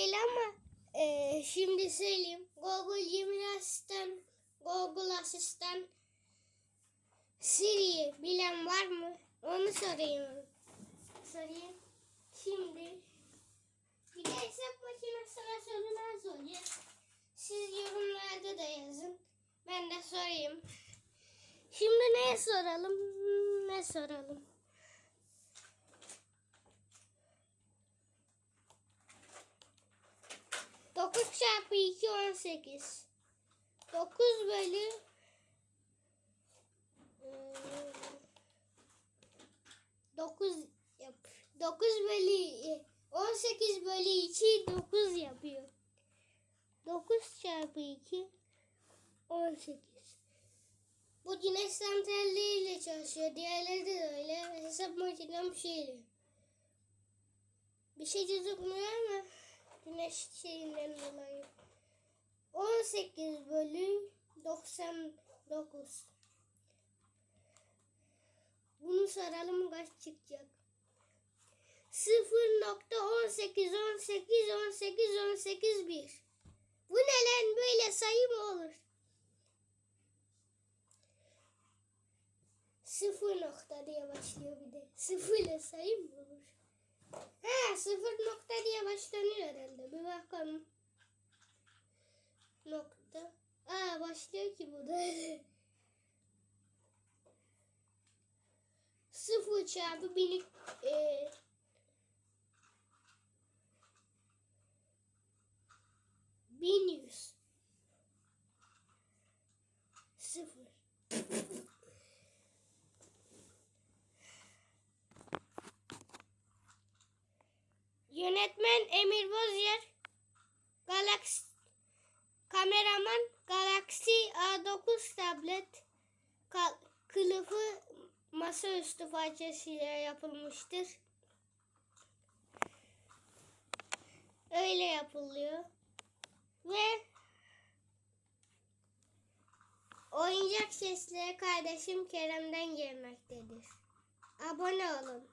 değil ama e, şimdi söyleyeyim. Google Gemini Asistan, Google Asistan Siri'yi bilen var mı? Onu sorayım. Sorayım. Şimdi bir de hesap makinesine sorular soracağım. Siz yorumlarda da yazın. Ben de sorayım. Şimdi ne soralım? Ne soralım? Çarpı iki on sekiz. Dokuz bölü eee, dokuz yap. Dokuz bölü on sekiz bölü iki dokuz yapıyor. Dokuz çarpı iki on sekiz. Bu güneş santralleriyle çalışıyor. Diğerleri de öyle. Hesap makinem şeyle. Bir şey gözükmüyor ama şeyinden dolayı. 18 bölü 99. Bunu soralım kaç çıkacak? 0.18 18 18 18 1. Bu ne lan böyle sayı mı olur? Sıfır nokta diye başlıyor bir de. Sıfırla sayı mı olur? Sıfır nokta diye başlanıyor herhalde. Bir bakalım. Nokta. Aa başlıyor ki bu da. Sıfır çarpı bin e, bin yüz. Sıfır. Yönetmen Emir Bozyer. Galaksi kameraman Galaxy A9 tablet kılıfı masaüstü parçasıyla yapılmıştır. Öyle yapılıyor. Ve oyuncak sesleri kardeşim Kerem'den gelmektedir. Abone olun.